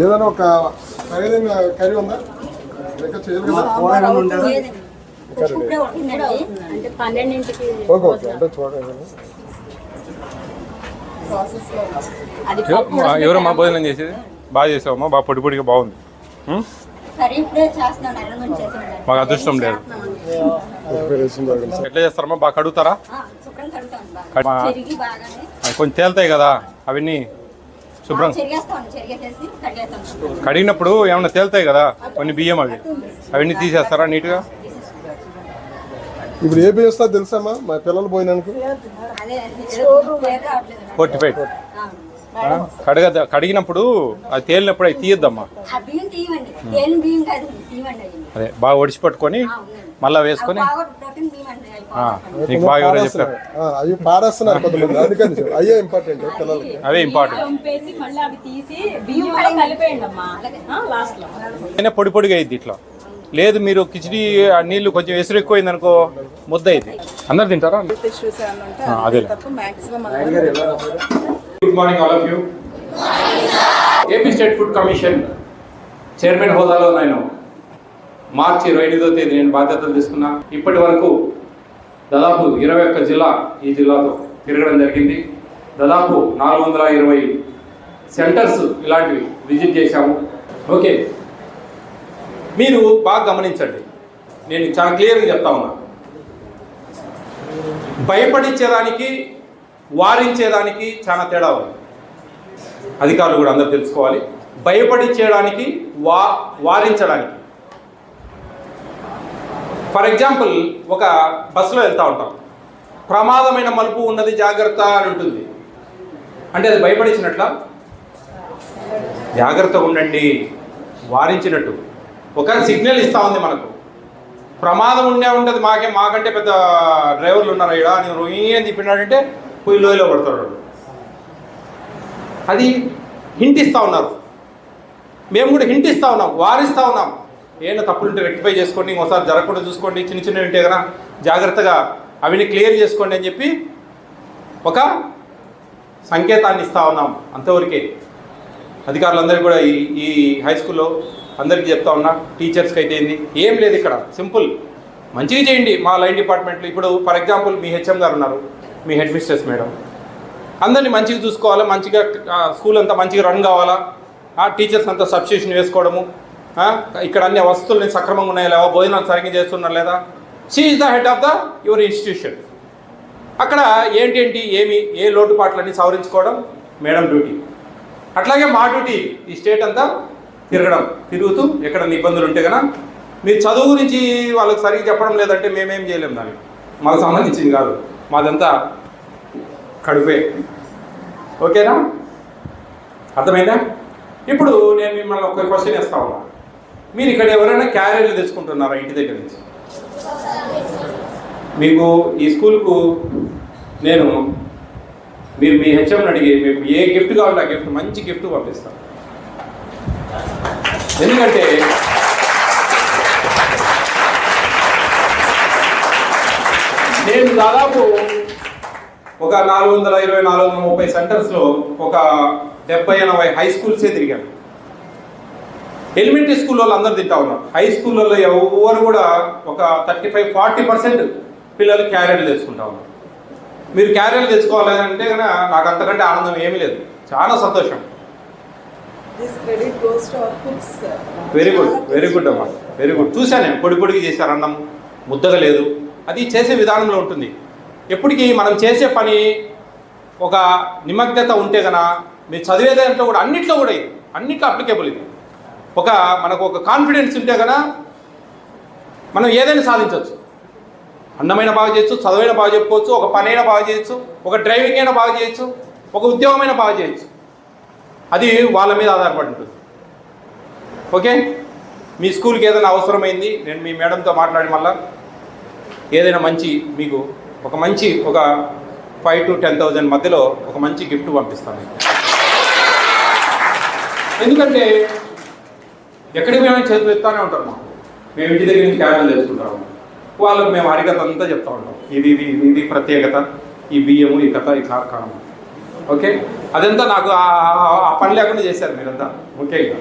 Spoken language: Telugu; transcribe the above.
ఏదైనా ఒక సరైన కర్రీ ఉందా? ఇంకా చేయాలి కదా ఓకే ఓకే అంటే చూడండి అది ఎవరమ్మా భోజనం చేసేది? బాగా చేసావమ్మా? బాగా పొడి పొడిగా బాగుంది. మాకు అదృష్టం లేదు. ఎట్లా చేస్తారమ్మా? బాగా కడుగుతారా? కొంచెం తేలుతాయి కదా అవన్నీ. శుభ్రం కడిగినప్పుడు ఏమన్నా తేలుతాయి కదా కొన్ని బియ్యం అవి అవన్నీ తీసేస్తారా నీట్గా ఇప్పుడు ఏ బియ్యం తెలుసామా మా పిల్లలు పోయినానికి రావట్లేదు ఫోర్టీ ఫైవ్ కడగ కడిగినప్పుడు అది తేలినప్పుడు అవి తీయద్దమ్మా. అదే. బాగా ఒడిచి పట్టుకొని. మళ్ళా వేసుకొని. నీకు బాగా ఎవరో చెప్పారు. అవి కొంతమంది అందుకని. అయ్యే ఇంపార్టెంట్ పిల్లలకి. అవే ఇంపార్టెంట్ పంపేసి మళ్ళీ అవి తీసి బియ్యం కూడా కలిపేయండి అమ్మా. లాస్ట్లో. అయినా పొడి పొడిగా అయింది ఇట్లా. లేదు మీరు కిచిడి ఆ నీళ్ళు కొంచెం ఎసురు ఎక్కువైంది అనుకో ముద్ద అయింది అందరు తింటారా అదే తప్ప maximum good morning all of you AP state food commission chairman హోదాలో నేను మార్చి ఇరవై ఎనిమిదో తేదీ నేను బాధ్యతలు తీసుకున్నా. ఇప్పటి వరకు దాదాపు ఇరవై ఒక్క జిల్లా ఈ జిల్లాతో తిరగడం జరిగింది. దాదాపు నాలుగు వందల ఇరవై సెంటర్స్ ఇలాంటివి విజిట్ చేశాము. ఓకే. మీరు బాగా గమనించండి. నేను చాలా క్లియర్గా చెప్తా ఉన్నా. భయపడించేదానికి వారించేదానికి చాలా తేడా ఉంది. అధికారులు కూడా అందరూ తెలుసుకోవాలి. భయపడించేయడానికి వా వారించడానికి. ఫర్ ఎగ్జాంపుల్ ఒక బస్సులో వెళ్తూ ఉంటాం. ప్రమాదమైన మలుపు ఉన్నది జాగ్రత్త అని ఉంటుంది. అంటే అది భయపడించినట్ల జాగ్రత్తగా ఉండండి. వారించినట్టు. ఒక సిగ్నల్ ఇస్తూ ఉంది మనకు. ప్రమాదం ఉండే ఉంటుంది మాకే మాకంటే పెద్ద డ్రైవర్లు ఉన్నారు ఇక్కడ నేను రొయ్యేం తిప్పినాడంటే పోయి లోయలో పడతాడు అది హింట్ ఉన్నారు. మేము కూడా హింట్ ఇస్తా ఉన్నాం వారిస్తూ ఉన్నాం. ఏమైనా తప్పులుంటే రెక్టిఫై చేసుకోండి ఇంకోసారి జరగకుండా చూసుకోండి చిన్న చిన్నవి ఉంటే కదా జాగ్రత్తగా అవిని క్లియర్ చేసుకోండి అని చెప్పి ఒక సంకేతాన్ని ఇస్తూ ఉన్నాం అంతవరకే. అధికారులందరికీ కూడా ఈ ఈ హై స్కూల్లో అందరికీ చెప్తా ఉన్నా టీచర్స్కి అయితే ఏంది? ఏం లేదు ఇక్కడ సింపుల్. మంచిగా చేయండి మా లైన్ డిపార్ట్మెంట్లో ఇప్పుడు ఫర్ ఎగ్జాంపుల్ మీ హెచ్ఎం గారు ఉన్నారు. మీ హెడ్ మిస్టర్స్ మేడం. అందరినీ మంచిగా చూసుకోవాలి? మంచిగా స్కూల్ అంతా మంచిగా రన్ కావాలా? టీచర్స్ అంతా సబ్స్టిట్యూషన్ వేసుకోవడము ఇక్కడ అన్ని వస్తువులు సక్రమంగా ఉన్నాయా లేవా? భోజనాలు సరిగ్గా చేస్తున్నారు లేదా? She is the head of the your institution అక్కడ ఏంటేంటి ఏమి ఏ లోటుపాట్లన్నీ సవరించుకోవడం మేడం డ్యూటీ. అట్లాగే మా డ్యూటీ ఈ స్టేట్ అంతా తిరగడం తిరుగుతూ ఎక్కడ ఇబ్బందులు ఉంటే కదా మీరు చదువు గురించి వాళ్ళకి సరిగ్గా చెప్పడం లేదంటే మేమేం చేయలేం దానికి. మాకు సంబంధించింది కాదు. మాదంతా కడుపే. ఓకేనా? అర్థమైందా? ఇప్పుడు నేను మిమ్మల్ని ఒక క్వశ్చన్ ఇస్తా ఉన్నా. మీరు ఇక్కడ ఎవరైనా క్యారియర్లు తెచ్చుకుంటున్నారా ఇంటి దగ్గర నుంచి? మీకు ఈ స్కూల్కు నేను మీరు మీ హెచ్ఎంని అడిగి మీకు ఏ గిఫ్ట్ కావాలంటే ఆ గిఫ్ట్ మంచి గిఫ్ట్ పంపిస్తాను. ఎందుకంటే నేను దాదాపు ఒక నాలుగు వందల ఇరవై నాలుగు వందల ముప్పై సెంటర్స్లో ఒక డెబ్బై ఎనభై హై స్కూల్సే తిరిగాను. ఎలిమెంటరీ స్కూల్ వాళ్ళు అందరు తింటా ఉన్నారు. హై స్కూళ్ళల్లో ఎవరు కూడా ఒక థర్టీ ఫైవ్ ఫార్టీ పర్సెంట్ పిల్లలు క్యారియర్లు తెచ్చుకుంటా ఉన్నారు. మీరు క్యారియర్లు తెచ్చుకోవాలంటే కనుక నాకు అంతకంటే ఆనందం ఏమీ లేదు. చాలా సంతోషం. వెరీ గుడ్ వెరీ గుడ్ అమ్మా. వెరీ గుడ్ చూశాను పొడి పొడికి చేశారు అన్నం. ముద్దగా లేదు. అది చేసే విధానంలో ఉంటుంది. ఎప్పటికీ మనం చేసే పని ఒక నిమగ్నత ఉంటే గన మీరు చదివే దాంట్లో కూడా అన్నిట్లో కూడా ఇది. అన్నిట్లో అప్లికేబుల్ ఇది. ఒక మనకు ఒక కాన్ఫిడెన్స్ ఉంటే గన మనం ఏదైనా సాధించవచ్చు అన్నమైన బాగా చేయొచ్చు చదువైనా బాగా చెప్పుకోవచ్చు ఒక పని అయినా బాగా చేయొచ్చు ఒక డ్రైవింగ్ అయినా బాగా చేయొచ్చు ఒక ఉద్యోగమైనా బాగా చేయొచ్చు. అది వాళ్ళ మీద ఆధారపడి ఉంటుంది. ఓకే? మీ స్కూల్కి ఏదైనా అవసరమైంది నేను మీ మేడంతో మాట్లాడి మళ్ళీ ఏదైనా మంచి మీకు ఒక మంచి ఒక ఫైవ్ టు టెన్ థౌజండ్ మధ్యలో ఒక మంచి గిఫ్ట్ పంపిస్తాను మీకు. ఎందుకంటే ఎక్కడికి మేము చేతులు ఎత్తానే ఉంటాం మాకు. మేము ఇంటి దగ్గర నుంచి క్యారెల్ చేసుకుంటాము వాళ్ళకి మేము హరికథ అంతా చెప్తా ఉంటాం. ఇది ఇది ఇది ఇది ప్రత్యేకత ఈ బియ్యము ఈ కథ ఈ కార్ఖానము ఓకే? అదంతా నాకు ఆ- ఆ పని లేకుండా చేశారు మీరంతా. ముఖ్యంగా